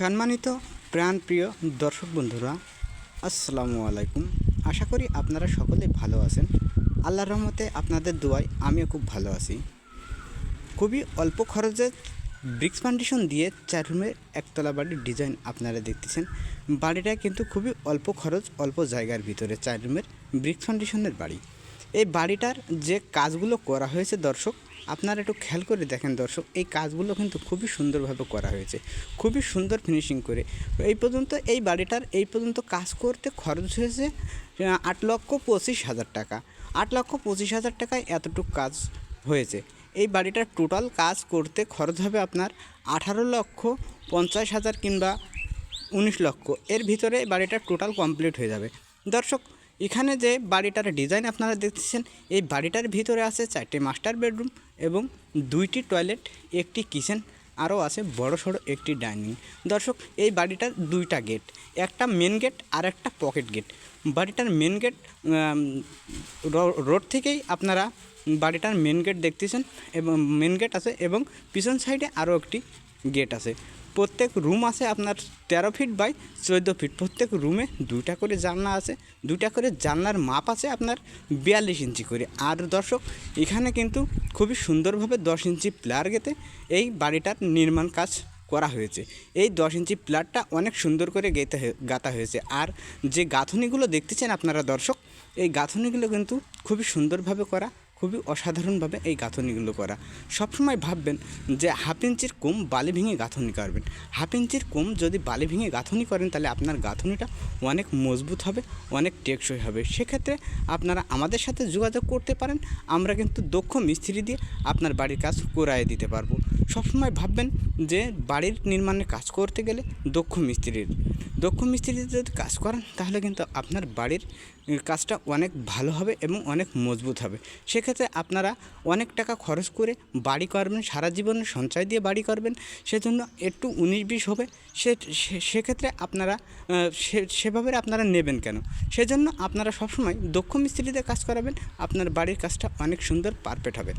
সম্মানিত প্রাণপ্রিয় দর্শক বন্ধুরা, আসসালামু আলাইকুম। আশা করি আপনারা সকলে ভালো আছেন। আল্লাহর রহমতে আপনাদের দোয়ায় আমিও খুব ভালো আছি। খুবই অল্প খরচে ব্রিক্স ফাউন্ডেশন দিয়ে চার রুমের একতলা বাড়ির ডিজাইন আপনারা দেখতেছেন। বাড়িটা কিন্তু খুবই অল্প খরচ, অল্প জায়গার ভিতরে চার রুমের ব্রিক্স ফাউন্ডেশনের বাড়ি। এই বাড়িটার যে কাজগুলো করা হয়েছে দর্শক আপনারা একটু খেয়াল করে দেখেন দর্শক, এই কাজগুলো কিন্তু খুবই সুন্দরভাবে করা হয়েছে। খুবই সুন্দর ফিনিশিং করে। এই পর্যন্ত এই বাড়িটার, এই পর্যন্ত কাজ করতে খরচ হয়েছে আট লক্ষ পঁচিশ হাজার টাকা। আট লক্ষ পঁচিশ হাজার টাকায় এতটুকু কাজ হয়েছে। এই বাড়িটার টোটাল কাজ করতে খরচ হবে আপনার আঠারো লক্ষ পঞ্চাশ হাজার কিংবা উনিশ লক্ষ। এর ভিতরে বাড়িটা টোটাল কমপ্লিট হয়ে যাবে। দর্শক এখানে যে বাড়িটার ডিজাইন আপনারা দেখতেছেন, এই বাড়িটার ভিতরে আছে চারটে মাস্টার বেডরুম এবং দুইটি টয়লেট, একটি কিচেন, আরও আছে বড় সড়ো একটি ডাইনিং। দর্শক, এই বাড়িটার দুইটা গেট, একটা মেন গেট আর একটা পকেট গেট। বাড়িটার মেন গেট রোড থেকেই আপনারা বাড়িটার মেন গেট দেখতেছেন এবং, মেন গেট আছে এবং পিছন সাইডে আরও একটি গেট আছে। প্রত্যেক রুম আছে আপনার তেরো ফিট বাই চোদ্দ ফিট প্রত্যেক রুমে দুইটা করে জানলা আছে। দুইটা করে জানলার মাপ আছে আপনার বিয়াল্লিশ ইঞ্চি করে। আর দর্শক, এখানে কিন্তু খুবই সুন্দরভাবে দশ ইঞ্চি প্লার গেতে এই বাড়িটার নির্মাণ কাজ করা হয়েছে। এই দশ ইঞ্চি প্লারটা অনেক সুন্দর করে গেতে গাঁথা হয়েছে। আর যে গাঁথনিগুলো দেখতেছেন আপনারা দর্শক, এই গাঁথনিগুলো কিন্তু খুবই সুন্দরভাবে করা খুবই অসাধারণভাবে এই গাঁথনিগুলো করা। সবসময় ভাববেন যে হাফ ইঞ্চির কম বালি ভেঙে গাঁথনি করবেন হাফ ইঞ্চির কম যদি বালি ভেঙে গাঁথনি করেন, তাহলে আপনার গাঁথনিটা অনেক মজবুত হবে, অনেক টেকসই হবে। সেক্ষেত্রে আপনারা আমাদের সাথে যোগাযোগ করতে পারেন, আমরা কিন্তু দক্ষ মিস্ত্রি দিয়ে আপনার বাড়ির কাজ করায় দিতে পারব। সবসময় ভাববেন যে বাড়ির নির্মাণের কাজ করতে গেলে দক্ষ মিস্ত্রির। দক্ষ মিস্ত্রি যদি কাজ করেন, তাহলে কিন্তু আপনার বাড়ির কাজটা অনেক ভালো হবে এবং অনেক মজবুত হবে। সেক্ষেত্রে আপনারা অনেক টাকা খরচ করে বাড়ি করবেন, সারা জীবনের সঞ্চয় দিয়ে বাড়ি করবেন, সেজন্য একটু উনিশ বিশ হবে। সে সেক্ষেত্রে আপনারা সেভাবে আপনারা নেবেন কেন? সেজন্য আপনারা সবসময় দক্ষ মিস্ত্রিতে কাজ করাবেন, আপনার বাড়ির কাজটা অনেক সুন্দর পারফেক্ট হবে।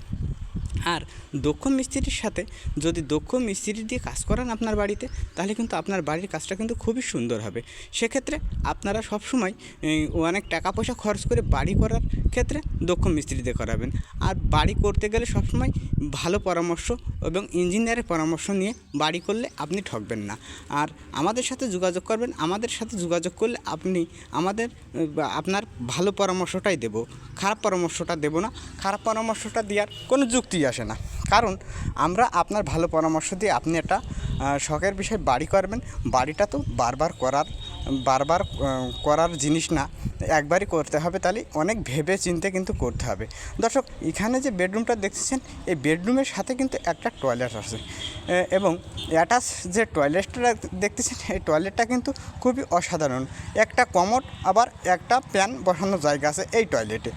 আর দক্ষ মিস্ত্রির সাথে যদি দক্ষ মিস্ত্রি দিয়ে কাজ করান আপনার বাড়িতে, তাহলে কিন্তু আপনার বাড়ির কাজটা কিন্তু খুবই সুন্দর হবে। সেক্ষেত্রে আপনারা সবসময় অনেক টাকা পয়সা খরচ করে বাড়ি করার ক্ষেত্রে দক্ষ মিস্ত্রি দিয়ে করাবেন। আর বাড়ি করতে গেলে সবসময় ভালো পরামর্শ এবং ইঞ্জিনিয়ারের পরামর্শ নিয়ে বাড়ি করলে আপনি ঠকবেন না। আর আমাদের সাথে যোগাযোগ করবেন, আমাদের সাথে যোগাযোগ করলে আপনি আমাদের আপনার ভালো পরামর্শটাই দেব। খারাপ পরামর্শটা দেব না। খারাপ পরামর্শটা দেওয়ার কোনো যুক্তি আসে না। কারণ আমরা আপনার ভালো পরামর্শ দিয়ে আপনি একটা শখের বিষয় বাড়ি করবেন। বাড়িটা তো বারবার করার বারবার করার জিনিস না। একবারই করতে হবে তাহলে অনেক ভেবে চিন্তে কিন্তু করতে হবে। দর্শক, এখানে যে বেডরুমটা দেখতেছেন, এই বেডরুমের সাথে কিন্তু একটা টয়লেট আছে। এবং অ্যাটাচ যে টয়লেটটা দেখতেছেন, এই টয়লেটটা কিন্তু খুবই অসাধারণ। একটা কমোড, আবার একটা প্যান বসানোর জায়গা আছে এই টয়লেটে।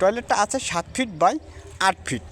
টয়লেটটা আছে সাত ফিট বাই আট ফিট।